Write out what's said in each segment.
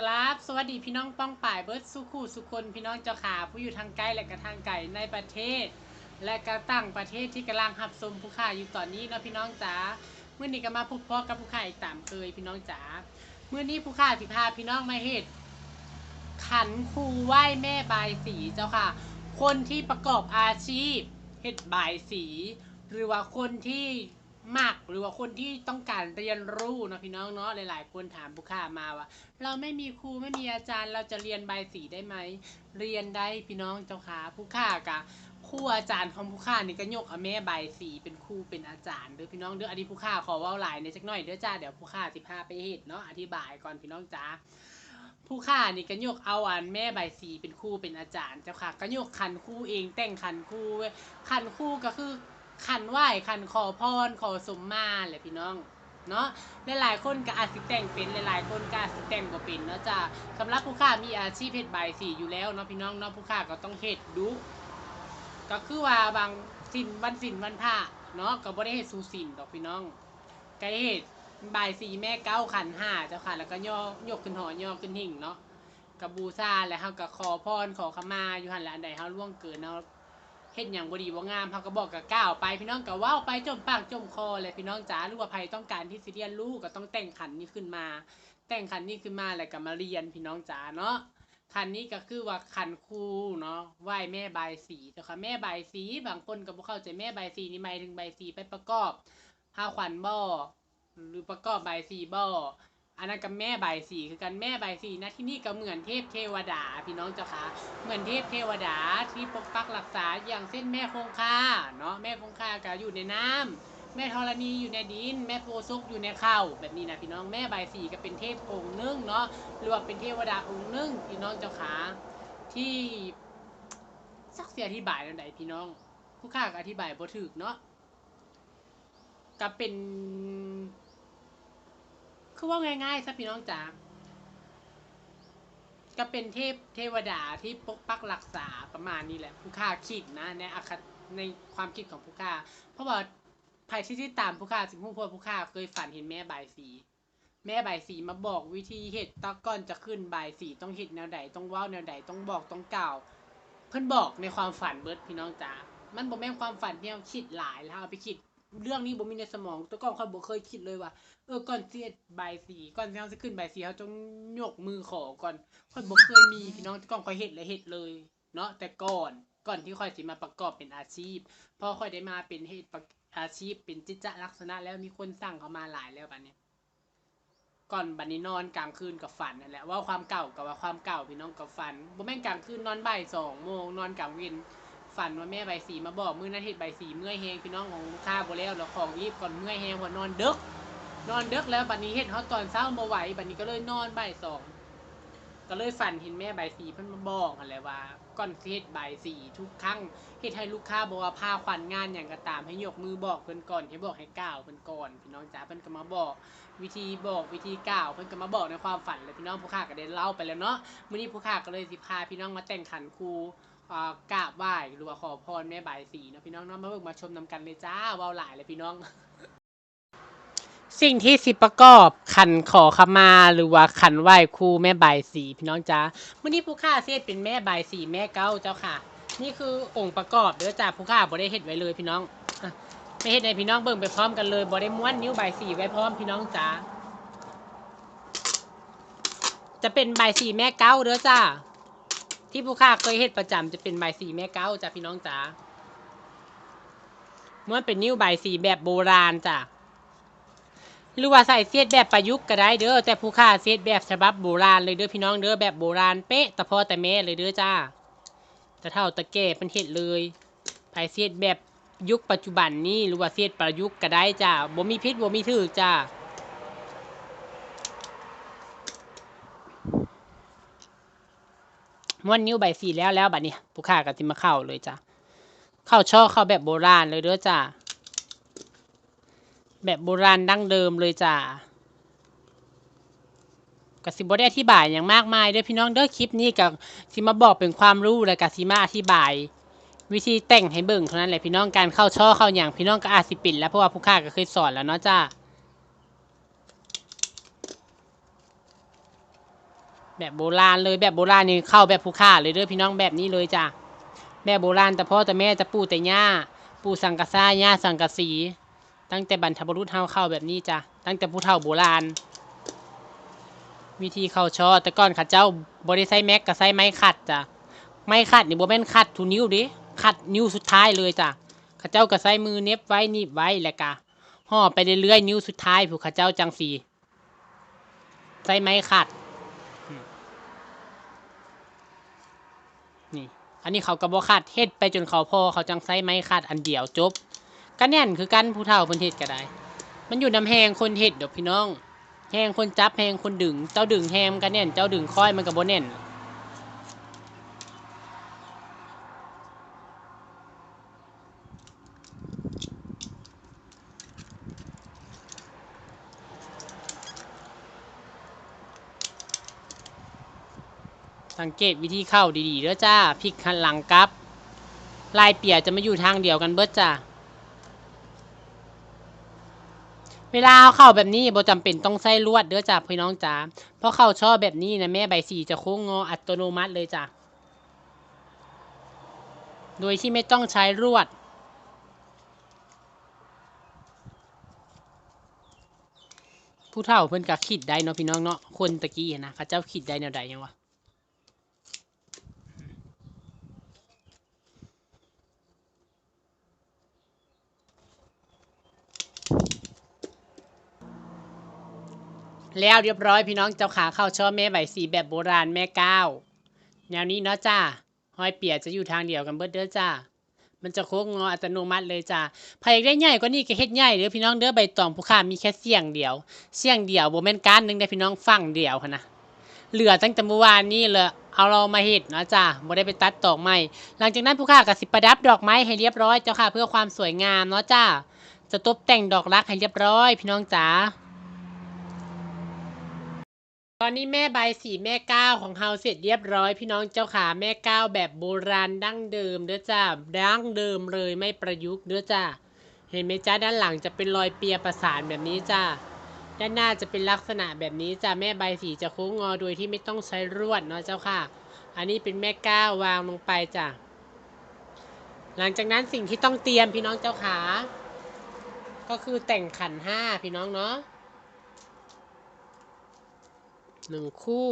กราบ สวัสดีพี่น้องป้องป่ายเบิร์ดสุขูสุคนพี่น้องเจ้าขาผู้อยู่ทางใกล้และก็ทางไกลในประเทศ และก็ต่างประเทศที่กำลังหับชมผู้ข่าอยู่ตอนนี้เนาะพี่น้องจ๋าเมื่อนี้ก็มาพบพ่อกับผู้ข่าอีกตามเคยพี่น้องจ๋าเมื่อนี้ผู้ข่าสิพาพี่น้องมาเฮ็ดขันครูไหว้แม่บายสีเจ้าค่ะ คนที่ประกอบอาชีพเฮ็ดบายสี หรือว่าคนที่ มักหรือว่าคนที่ต้องการเรียนรู้นะพี่น้องเนาะหลาย ๆ คนถามผู้ข่ามาว่า เราไม่มีครูไม่มีอาจารย์ เราจะเรียนใบสีได้ไหมเรียนได้พี่น้องเจ้าขาผู้ข่ากะครูอาจารย์ของผู้ข่านี่ก็ยกเอาแม่ใบสีเป็นครูเป็นอาจารย์เด้อพี่น้องเด้ออันนี้ผู้ข่าขอว่าหลายในอยจักหน่อยเด้อจ้าเดี๋ยวผู้ข่าสิพาไปเฮ็ดเนาะอธิบายก่อนพี่น้องจ้าผู้ข่านี่ก็ยกเอาอันแม่ใบสีเป็นครูเป็นอาจารย์เจ้าค่ะก็ยกขันครูเองแต่งขันครูเว้ยขันครูก็คือ ขันไหว้ขันขอพรขอสมมาแหละพี่น้องเนาะหลายๆคนก็อาจสิแต่งเป็นหลายๆคนก็อาจสิแต่งบ่เป็นเนาะจ้ะสำหรับผู้ค้ามีอาชีพเฮ็ดใบสีอยู่แล้วเนาะพี่น้องเนาะผู้ค้าก็ต้องเฮ็ดดูก็คือว่าบางสินวันสินวันพระเนาะก็บ่ได้เฮ็ดสู่สินดอกพี่น้องก็เฮ็ดใบสีแม่เก้าขันห้าเจ้าค่ะแล้วก็ย่อยกขึ้นหอย่อขึ้นหิ่งเนาะก็บูชาแล้วเฮาก็ขอพรขอขมาอยู่หั่นแหละอันใดเฮาล่วงเกินเนาะ เฮ็ดหยังบดีบ่งามเฮาก็บอกกับก้าวไป พี่น้องก็ว้าไปจมปากจมคอเลยพี่น้องจ๋าหรือว่าใครต้องการที่สิเรียนรู้ก็ต้องแต่งขันนี้ขึ้นมา แต่งขันนี้ขึ้นมาแล้วก็มาเรียนพี่น้องจ๋าเนาะขันนี้ก็คือว่าขันครูเนาะไหว้แม่ใบสีเจ้าค่ะแม่ใบสีบางคนก็บ่เข้าใจแม่ใบสีนี่หมายถึงใบสีไปประกอบผ้าขวัญบ่หรือประกอบใบสีบ่อ อันนั้นกับแม่บสีคือกันแม่บสีนะที่นี่ก็เหมือนเทพเทวดาพี่น้องเจ้าค่ะเหมือนเทพเทวดาที่ปกปักรักษาอย่างเช่นแม่คงคาเนาะแม่คงคาก็อยู่ในน้ำแม่ธรณีอยู่ในดิน แม่โพซุกอยู่ในข้าวแบบนี้นะพี่น้องแม่ใบสีก็เป็นเทพองค์หนึงเนาะรว่าเป็นเทวดาองค์หนึงพี่น้องเจ้าขาที่สักเสียอธิบายนั่นใดพี่น้อง ผู้ข้าก็อธิบายบ่ถูกเนาะก็เป็น คือว่าง่ายๆซะพี่น้องจ๋าก็เป็นเทพเทวดาที่ปกปักรักษาประมาณนี้แหละผู้ค่าคิดนะในอคตในความคิดของผู้ค่า เพราะว่าภายที่ที่ตามผู้ค่าสิผู้พวผู้ค่าเคยฝันเห็นแม่บายสี แม่บายสีมาบอกวิธีเฮ็ดตะก้อนจะขึ้นบายสีต้องเฮ็ดแนวใดต้องว้าแนวใดต้องบอกต้องกล่าว เพิ่นบอกในความฝันเบิดพี่น้องจ๋ามันบ่แม่นความฝันที่เราคิดหลายแล้วเอาไปคิด เรื่องนี้บ่มีในสมองแต่ก่อนค่อยบ่เคยคิดเลยว่าเออก่อนสิเฮ็ดบายสีก่อนที่เราจะขึ้นบายสีเราต้องยกมือขอก่อนค่อยบ่เคยมีพี่น้องแต่ก่อนค่อยเฮ็ดและเฮ็ดเลยเนาะแต่ก่อนก่อนที่ค่อยสิมาประกอบเป็นอาชีพพอค่อยได้มาเป็นเฮ็ดอาชีพเป็นจิตจลักษณะแล้วมีคนสั่งเข้ามาหลายแล้วบัดนี้ก่อนบัดนี้นอนกลางคืนกับฝันนั่นแหละว่าความเก่ากับว่าความเก่าพี่น้องกับฝันบ่แม่นกลางคืนนอนบ่ายสองโมงนอนกลางวิน ฝันว่าแม่ใบสีมาบอกมื้อนั้นเฮ็ดใบสีเมื่อยแฮงพี่น้องของลูกค้าบ่แล้วแล้วของรีบก่อนเมื่อยแฮงเพอนอนดึก นอนดึกแล้วบัดนี้เฮ็ดเฮาตอนเช้าบ่ไหวบัดนี้ก็เลยนอนบ่ายสองก็เลยฝันเห็นแม่ใบสีเพิ่นมาบอกอะไรว่าก่อนสิเฮ็ดใบสีทุกครั้งเฮ็ดให้ลูกค้าบอกว่าพาขวัญงานอย่างก็ตามให้ยกมือบอกเพิ่นก่อนให้บอกให้กล่าวเพิ่นก่อนพี่น้องจ๋าเพิ่นก็มาบอก วิธีบอกวิธีกล่าวเพิ่นก็มาบอกในความฝันเลยพี่น้องผู้ค้าก็ได้เล่าไปแล้วเนาะมื้อนี้ผู้ค้าก็เลยสิพาพี่น้องมาแต่งขันครู กราบไหว้หรือว่าขอพรแม่ใบายสีนะพี่น้องเนาะมาเบิ่งมาชมนำกันเลยจ้าว้าหลายเลยพี่น้อง สิ่งที่สิประกอบขันขอขมาหรือว่าขันไหว้ครูแม่ใบายสีพี่น้องจ้าเมื่อนี้ผู้ข้าเสียเป็นแม่ใบายสีแม่เก้าเจ้าค่ะ นี่คือองค์ประกอบเด้อจ้าผู้ข้าบ่ได้เฮ็ดไว้เลยพี่น้องอไม่เฮ็ดให้พี่น้องเบิ่งไปพร้อมกันเลยบ่ได้ม้วนนิ้วใบายสีไว้พร้อมพี่น้องจ้าจะเป็นใบายสีแม่เก้าเด้อจ้า ที่ผู้ข้าเคยเฮ็ดประจำจะเป็นใบสีแม่เก้าจ้าพี่น้องจ้าเม้วนเป็นนิ้วใบสีแบบโบราณจ้าหรือว่าใส่เสียดแบบประยุกต์ก็ได้เด้อแต่ผู้ค่าเสียดแบบฉบับโบราณเลยเด้อพี่น้องเด้อแบบโบราณเป๊ะแต่พอแต่แม่เลยเด้อจ้าแต่เท่าตะแก่เป็นเฮ็ดเลยไผเสียดแบบยุคปัจจุบันนี้หรือว่าเสียดประยุกต์ก็ได้จ้าบ่มีพิษบ่มีถือจ้า ม้วนนิ้วใบสีแล้วแล้วบัดนี้ผู้ค่าก็สิมาเข้าเลยจ้าเข้าช่อเข้าแบบโบราณเลยเด้อจ้าแบบโบราณดั้งเดิมเลยจ้ะกสิบได้อธิบายอย่างมากมายด้อพี่น้องเด้อคลิปนี้กับสิมาบอกเป็นความรู้และกับสิมาอธิบาย วิธีแต่งให้เบิ่งเท่านั้นแหละพี่น้องการเข้าช่อเข้าอย่างพี่น้องก็อาจสิปิ่นแล้วเพราะว่าผู้ค้าก็เคยสอนแล้วเนาะจ้า แบบโบราณเลยแบบโบราณนี่เข้าแบบผู้ค่าเลยเด้อพี่น้องแบบนี้เลยจ้ะแบบโบราณแต่พ่อแต่แม่แต่ปู่แต่ย่า ปู่สังกะซ่าย่าสังกะสี ตั้งแต่บรรพบุรุษเฮาเข้าแบบนี้จ้ะตั้งแต่ผู้เฒ่าโบราณ วิธีเข้าช่อแต่ก่อนข้าเจ้าบ่ได้ใช้แม็กก็ใช้ไม้ขัดจ้ะไม้ขัดนี่โบแม่นขัดทุนิ้วดิขัดนิ้วสุดท้ายเลยจ้ะข้าเจ้าก็ใช้มือเน็บไว้หนีบไว้แล้วก็ห่อไปเรื่อยๆนิ้วสุดท้ายผู้ข้าเจ้าจังสีใช้ไม้ขัด นี่ อันนี้เขากระบอกขัดเฮ็ดไปจนเขาพอเขาจังไซไม้ขัดอันเดียวจบก็แน่นคือกันผู้เฒ่าเพิ่นเฮ็ดก็ได้ มันอยู่น้ำแหงคนเฮ็ดเดี๋ยวพี่น้องแหงคนจับแหงคนดึง เจ้าดึงแหงมันก็แน่น เจ้าดึงค่อยมันก็บ่แน่น สังเกตวิธีเข้าดีๆเด้อจ้าพลิกหันหลังกลับ ลายเปียจะมาอยู่ทางเดียวกันเบิดจ้าเวลาเอาเข้าแบบนี้บ่จำเป็นต้องใส่ลวดเด้อจ้าพี่น้องจ๋าเพราะเข้าช่อแบบนี้นะแม่ใบสีจะโค้งงออัตโนมัติเลยจ้ะโดยที่ไม่ต้องใช้ลวดผู้เฒ่าเพิ่นก็คิดได้เนาะพี่น้องเนาะคนตะกี้นะเขาเจ้าคิดได้แนวใดยังวะ แล้วเรียบร้อยพี่น้องเจ้าขาเข้าช่อแม่ใบสีแบบโบราณแม่ก้าวแนวนี้เนาะจ้าห้อยเปียจะอยู่ทางเดียวกันเบิดเด้อจ้ามันจะโค้งงออัตโนมัติเลยจ้าใครอกได้ใหญ่กว่านี้ก็เฮ็ดใหญ่เด้อพี่น้องเด้อใบตองผู้ค้ามีแค่เสียงเดียว เสียงเดียวโบแม่นการหนึ่งได้พี่น้องฟังเดียวนะเหลือตั้งแต่เมื่อวานนี้เลยเอาเรามาเฮ็ดเนาะจ้าบ่ได้ไปตัดตอกไม้หลังจากนั้นผู้ค้าก็สิประดับดอกไม้ให้เรียบร้อยเจ้าค่ะเพื่อความสวยงามเนาะจ้าจะตบแต่งดอกรักให้เรียบร้อย พี่น้องจ๋า ตอนนี้แม่ใบสีแม่ก้าวของเฮาเสร็จเรียบร้อยพี่น้องเจ้าขาแม่ก้าวแบบโบราณดั้งเดิมเด้อจ้าดั้งเดิมเลยไม่ประยุกต์เด้อจ้าเห็นไหมจ้าด้านหลังจะเป็นรอยเปียประสานแบบนี้จ้าด้านหน้าจะเป็นลักษณะแบบนี้จ้าแม่ใบสีจะโค้งงอโดยที่ไม่ต้องใช้รวดเนาะเจ้าค่ะ อันนี้เป็นแม่ก้าววางลงไปจ้าหลังจากนั้นสิ่งที่ต้องเตรียมพี่น้องเจ้าขา ก็คือแต่งขันห้าพี่น้องเนาะ หนึ่งคู่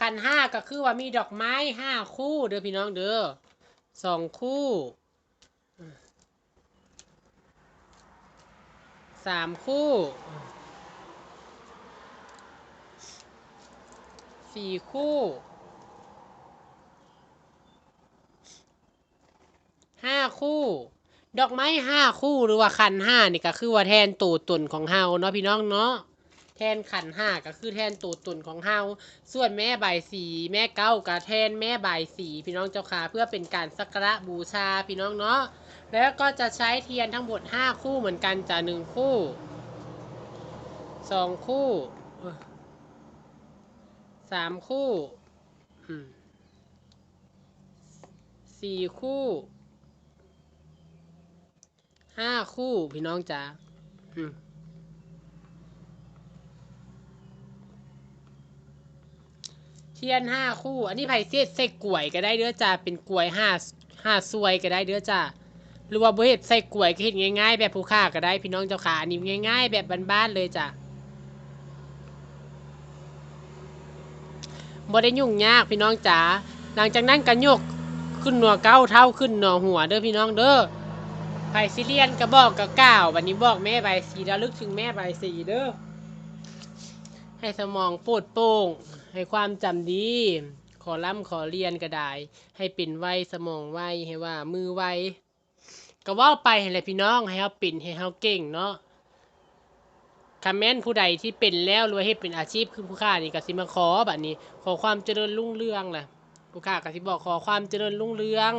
ขันห้าก็คือว่ามีดอกไม้ห้าคู่เด้อพี่น้องเด้อสองคู่สามคู่สี่คู่ห้าคู่ ดอกไม้ห้าคู่หรือว่าขันห้านี่ก็คือว่าแทนตัวตนของเฮาเนาะพี่น้องเนาะ แทนขันห้าก็คือแทนตัวตนของเฮาส่วนแม่ใบสีแม่เก้าก็แทนแม่ใบสีพี่น้องเจ้าค่ะเพื่อเป็นการสักการะบูชาพี่น้องเนาะแล้วก็จะใช้เทียนทั้งหมดห้าคู่เหมือนกันจ้ะหนึ่งคู่สองคู่สามคู่สี่คู่ห้าคู่พี่น้องจ๋าอืม เทียนห้าคู่ อันนี้ไผ่เสียดใส่กล้วยก็ได้เด้อจ้าเป็นกล้วยห้าห้าซวยก็ได้เด้อจ้าหรือว่าบ่เฮ็ดใส่กล้วยก็เฮ็ดง่าย ๆ แบบผู้ค้าก็ได้พี่น้องเจ้าขาอันนี้ง่าย ๆ แบบบ้านๆเลยจ้ะบ่ได้ยุ่งยากพี่น้องจ๋าหลังจากนั้นก็ยกขึ้นหนัวเก้าเท่าขึ้นหนัวหัวเด้อพี่น้องเด้อไผ่ซิเลียนก็บอกกับก้าวบัดนี้บอกแม่ใบสีระลึกถึงแม่ใบสีเด้อ ให้สมองโปรดโปร่งให้ความจำดี ขอร่ำขอเรียนก็ได้ ให้เป็นไวสมองไวให้ว่ามือไวก็ว่าไปให้แหละพี่น้องให้เฮาเป็นให้เฮาเก่งเนาะคอมเมนต์ผู้ใดที่เป็นแล้วรว่าให้เป็นอาชีพคือผู้ค้านี่ก็สิมาขอบัดนี้ ขอความเจริญรุ่งเรืองล่ะผู้ค้าก็สิบอกขอความเจริญรุ่งเรือง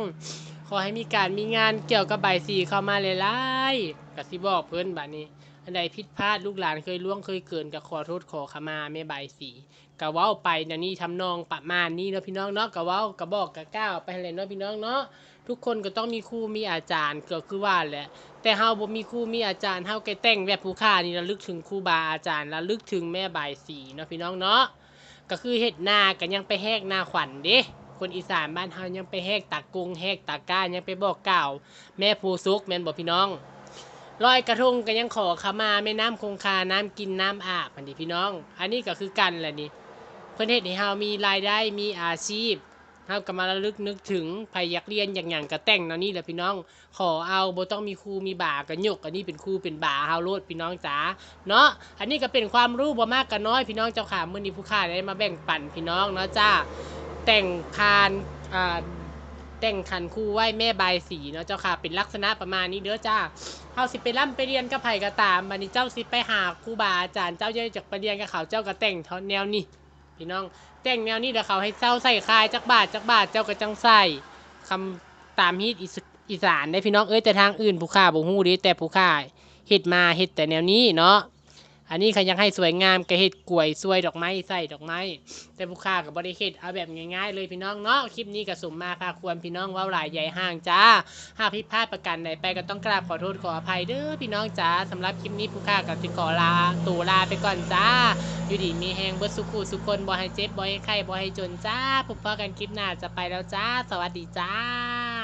ขอให้มีการมีงานเกี่ยวกับใบสีเข้ามาหลายๆก็สิบอกเพิ่นแบัดนี้ อันใดผิดพลาดลูกหลานเคยล่วงเคยเกินก็ขอโทษขอขมาแม่ใบายสีกะเว้าไปนะนี่ทำนองประมาณนี้เนาะพี่น้องเนาะกะเว้ากะบอกกะก้าวไปเลยเนาะพี่น้องเนาะทุกคนก็ต้องมีครูมีอาจารย์ก็คือว่าแหละ แต่เฮาบ่มีครูมีอาจารย์เฮาแกแต่งแบบผู้ค่านี่ระลึกถึงครูบาอาจารย์ระลึกถึงแม่ใบายสีเนาะพี่น้องเนาะก็คือเฮ็ดนาก็ยังไปแหกนาขวัญเด้คนอีสานบ้านเฮายังไปแหกตากรุงแหกตาก้ายังไปบอกกล่าว แม่ผู้ซุกแม่นบ่พี่น้อง ลอยกระทงก็ยังขอขมาแม่น้ำคงคาน้ำกินน้ำอาบอันนี้พี่น้อง อันนี้ก็คือกันแหละนี่เพิ่อนเฮ็ดให้เฮามีรายได้มีอาชีพเฮาก็มาระลึกนึกถึงใครอยากเรียนอย่างหยังก็แต่งเนาะนี่แหละพี่น้อง ขอเอาบ่ต้องมีครูมีบ่าก็ยก อันนี้เป็นครูเป็นบ่าเฮาโลดพี่น้องจ๋าเนาะอันนี้ก็เป็นความรู้บ่มากก็น้อยพี่น้องเจ้าค่ะมื้อนี้ผู้ค้าได้มาแบ่งปันพี่น้องเนาะจ้าแต่งคานอ่า แต่งขันครูไหว้แม่บายสีเนาะเจ้าค่ะ เป็นลักษณะประมาณนี้เด้อจ้าเฮาสิไปร่ำไปเรียนกับไผ่ก็ตามบัดนี้เจ้าสิไปหาครูบาอาจารย์เจ้าจะจากไปเรียนกับเขาเจ้าก็แต่งเท่าแนวนี้ พี่น้องแต่งแนวนี้เดี๋ยวเขาให้เจ้าใส่คายจักบาทจักบาทเจ้าก็จังใส่คำตามฮิตอีสอีสานได้พี่น้องเอ้ยแต่ทางอื่นผู้ค่าบ่ฮู้ดิแต่ผู้ค่าเฮ็ดมาเฮ็ดแต่แนวนี้เนาะ อันนี้เขายังให้สวยงามก็เฮ็ดกล้วยสวยดอกไม้ใส่ดอกไม้ แต่ผู้ค่าก็บ่ได้เฮ็ดเอาแบบง่ายๆเลยพี่น้องเนาะคลิปนี้ก็สมมาพาควรพี่น้องว้าหลายใหญ่ห้างจ้าหากผิดพลาดประการใดไปก็ต้องกราบขอโทษขออภัยเด้อพี่น้องจ้าสำหรับคลิปนี้ผู้ค่าก็สิขอลาตัวลาไปก่อนจ้า อยู่ดีมีแหงเบิดสุขุสุคนบ่ให้เจ็บบ่ให้ไข้บ่ให้จนจ้าพบพอกันคลิปหน้าจะไปแล้วจ้า สวัสดีจ้า